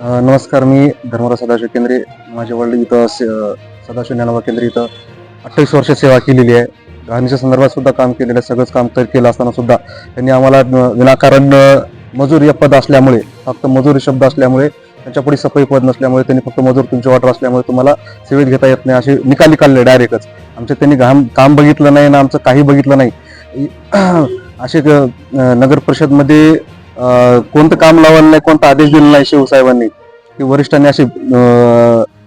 नमस्कार मी धर्मराव सदाशिव केंद्रे. माझे वडील इथं स- सदाशिव ज्ञानोबा केंद्रे इथं अठ्ठावीस वर्ष सेवा केलेली आहे. घाणीच्या संदर्भात सुद्धा काम केलेलं आहे. सगळंच काम तर केलं असताना सुद्धा त्यांनी आम्हाला विनाकारण मजूर या पद असल्यामुळे फक्त मजुरी शब्द असल्यामुळे त्यांच्या पुढे सफाई पद नसल्यामुळे त्यांनी फक्त मजूर तुमची ऑर्डर असल्यामुळे तुम्हाला सेवेत घेता येत नाही असे निकाल निकालले डायरेक्टच. आमच्या त्यांनी घाम काम बघितलं नाही ना आमचं काही बघितलं नाही. असे नगर परिषदमध्ये कोणतं काम लावलं नाही कोणता आदेश दिला नाही शिवसाहेबांनी की वरिष्ठांनी असे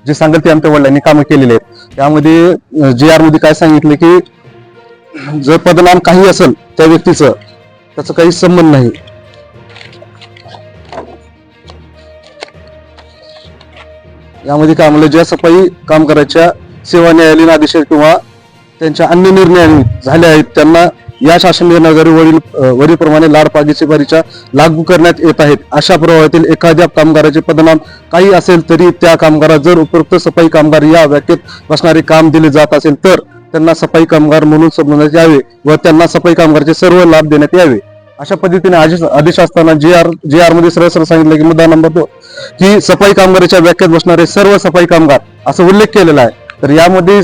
जे सांगेल ते आमच्या वडिलांनी कामं केलेली आहेत. त्यामध्ये जे आरमध्ये काय सांगितलं की जर पदनाम काही असेल त्या व्यक्तीचं त्याचा काही संबंध नाही. यामध्ये काय म्हणलं ज्या सफाई कामगाराच्या सेवा न्यायालयीन आदेश किंवा त्यांच्या अन्य निर्णय झाले आहेत त्यांना या शासन निर्णयाद्वारे वरील वरीलप्रमाणे लाड पागीची लागू करण्यात येत आहेत. अशा प्रभावातील एखाद्या कामगाराचे पदनाम काही असेल तरी त्या कामगारात जर उपयुक्त सफाई कामगार या व्याख्येत बसणारे काम दिले जात असेल तर त्यांना सफाई कामगार म्हणून संबोधण्यात यावे व त्यांना सफाई कामगारचे सर्व लाभ देण्यात यावे. अशा पद्धतीने आदेश आदेश असताना जे आर जे आरमध्ये सरळ सरळ सांगितलं की मुद्दा नंबर दोन की सफाई कामगाराच्या व्याख्यात बसणारे सर्व सफाई कामगार असं उल्लेख केलेला आहे. तर यामध्ये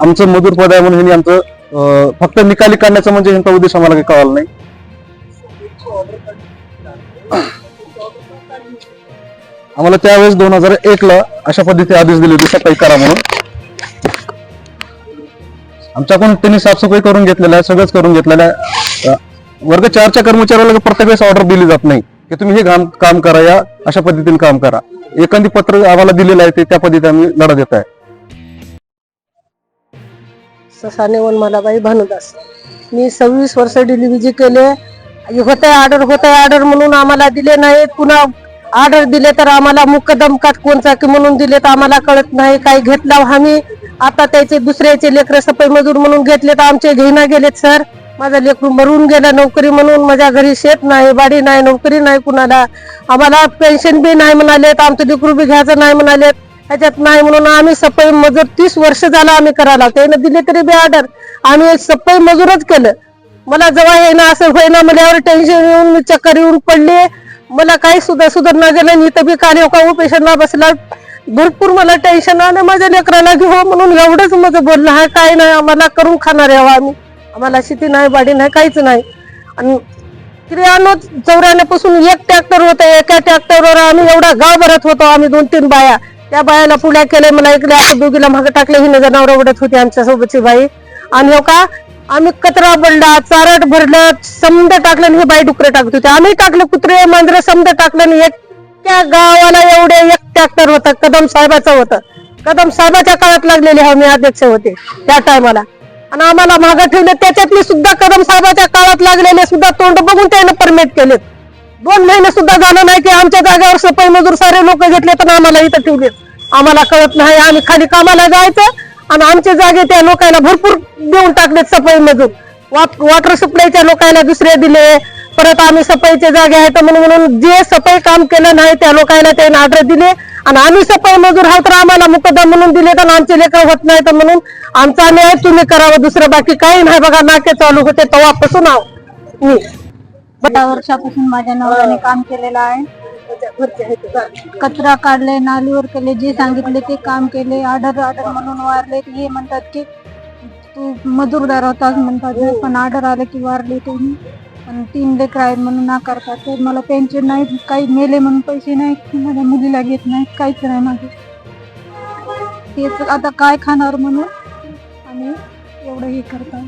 आमचं मजूर पद आहे म्हणून आमचं फक्त निकाली काढण्याचा म्हणजे ह्यांचा उद्देश आम्हाला काही कळाला नाही. आम्हाला त्यावेळेस दोन हजार एक ला अशा पद्धतीने आदेश दिले होते सफाई करा म्हणून. आमच्याकडून त्यांनी साफसफाई करून घेतलेलं आहे सगळंच करून घेतलेलं आहे वर्ग चारच्या कर्मचाऱ्याला प्रत्येक वेळेस ऑर्डर दिली जात नाही. की तुम्ही हे काम काम करा या अशा पद्धतीने काम करा. एखादी पत्र आम्हाला दिलेलं आहे ते त्या पद्धतीने आम्ही लढा देत आहे. ससाने मलाबाई भानुदास मी सव्वीस वर्ष डिलिव्हरी केले होते ऑर्डर होते ऑर्डर म्हणून आम्हाला दिले नाही पुन्हा ऑर्डर दिले तर आम्हाला मुकदम कोणचा की म्हणून दिले तर आम्हाला कळत नाही. काही घेतला आम्ही. आता त्याचे दुसऱ्याचे लेकर सफाई मजूर म्हणून घेतले तर आमचे घेईना गेलेत सर माझा लेकरू मरून गेला नोकरी म्हणून. माझ्या घरी शेत नाही बाडी नाही नोकरी नाही कुणाला. आम्हाला पेन्शन बी नाही म्हणाले तर आमचं लेकरू बी घ्यायचं नाही म्हणाले ह्याच्यात नाही म्हणून आम्ही सफाई मजूर तीस वर्ष झालं आम्ही करायला त्याने दिले तरी बी ऑर्डर आम्ही सफाई मजूरच केलं. मला जेव्हा ना असं होईना मला टेन्शन येऊन मी चक्कर येऊन पडले. मला काही सुद्धा सुधारणा गेलं मी तर बी कार्य का पेशंटला बसला. भरपूर मला टेन्शन आलं. माझ्या लेकराला घेऊ हो म्हणून एवढंच माझं बोलणं आहे काय नाही आम्हाला करून खाणार यावं हो आम्ही. आम्हाला शेती नाही बाडी नाही काहीच नाही. आणि त्र्याण्णव चौऱ्याण्णव एक ट्रॅक्टर होतं. एका ट्रॅक्टरवर आम्ही एवढा गाव भरत होतो. आम्ही दोन तीन बाया. त्या बायाला पुण्या केले मला इकडे आता दोघीला मागे टाकले ही जनावर उडत होती आमच्या सोबतची बाई. आणि हो का आम्ही कचरा बडला चारट भरलं समद टाकलं आणि हे बाई डुकरे टाकत होते. आम्ही टाकलं कुत्रे मांजरे समजा टाकलं आणि एक त्या गावाला एवढे एक ट्रॅक्टर होतं कदम साहेबाचं होतं. कदम साहेबाच्या काळात लागलेले हा मी अध्यक्ष होते त्या टायमाला आणि आम्हाला मागं ठेवले त्याच्यातले सुद्धा कदम साहेबाच्या काळात लागलेले सुद्धा तोंड बघून त्यानं परमिट केलेत. दोन महिने सुद्धा झालं नाही की आमच्या जागेवर सफाई मजूर सारे लोक घेतले पण आम्हाला इथं ठेवले आम्हाला कळत नाही आम्ही खाली कामाला जायचं आणि आमच्या जागे त्या लोकांना भरपूर देऊन टाकलेत सफाई मजूर. वॉटर सप्लायच्या लोकांना दुसरे दिले परत आम्ही सफाईचे जागे आहेत म्हणून म्हणून जे सफाई काम केलं नाही त्या लोकांना त्यांनी ऑर्डर दिले आणि आम्ही सफाई मजूर आहोत तर आम्हाला मुकदम म्हणून दिले तर आमचे लेकर होत नाही तर म्हणून आमचा न्याय तुम्ही करावं दुसरं बाकी काही नाही बघा नाके चालू होते तेव्हापासून आहो मी. दहा वर्षापासून माझ्या नवऱ्याने काम केलेलं आहे. कचरा काढले नालीवर केले जे सांगितले ते काम केले ऑर्डर ऑर्डर म्हणून वारले हे म्हणतात की तू मजूरदार होतास म्हणतात. पण ऑर्डर आले की वारले तुम्ही. पण तीन लेकर आहेत म्हणून नाकारतात तर मला पेन्शन नाही काही मेले म्हणून पैसे नाहीत माझ्या मुलीला घेत नाहीत काहीच नाही माझे. तेच आता काय खाणार म्हणून? आम्ही एवढं हे करतात.